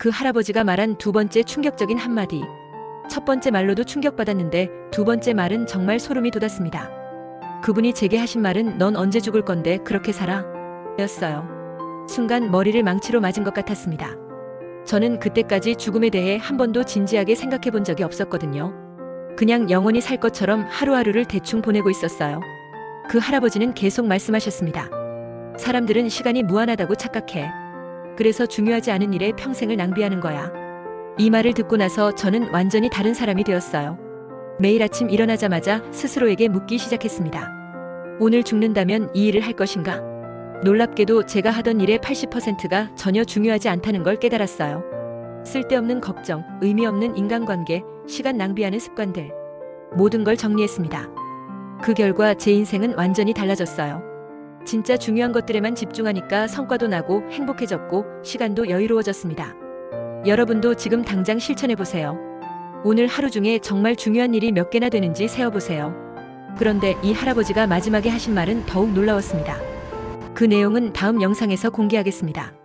그 할아버지가 말한 두 번째 충격적인 한마디. 첫 번째 말로도 충격받았는데 두 번째 말은 정말 소름이 돋았습니다. 그분이 제게 하신 말은 넌 언제 죽을 건데 그렇게 살아? 였어요. 순간 머리를 망치로 맞은 것 같았습니다. 저는 그때까지 죽음에 대해 한 번도 진지하게 생각해 본 적이 없었거든요. 그냥 영원히 살 것처럼 하루하루를 대충 보내고 있었어요. 그 할아버지는 계속 말씀하셨습니다. 사람들은 시간이 무한하다고 착각해. 그래서 중요하지 않은 일에 평생을 낭비하는 거야. 이 말을 듣고 나서 저는 완전히 다른 사람이 되었어요. 매일 아침 일어나자마자 스스로에게 묻기 시작했습니다. 오늘 죽는다면 이 일을 할 것인가? 놀랍게도 제가 하던 일의 80%가 전혀 중요하지 않다는 걸 깨달았어요. 쓸데없는 걱정, 의미 없는 인간관계, 시간 낭비하는 습관들. 모든 걸 정리했습니다. 그 결과 제 인생은 완전히 달라졌어요. 진짜 중요한 것들에만 집중하니까 성과도 나고 행복해졌고 시간도 여유로워졌습니다. 여러분도 지금 당장 실천해보세요. 오늘 하루 중에 정말 중요한 일이 몇 개나 되는지 세어보세요. 그런데 이 할아버지가 마지막에 하신 말은 더욱 놀라웠습니다. 그 내용은 다음 영상에서 공개하겠습니다.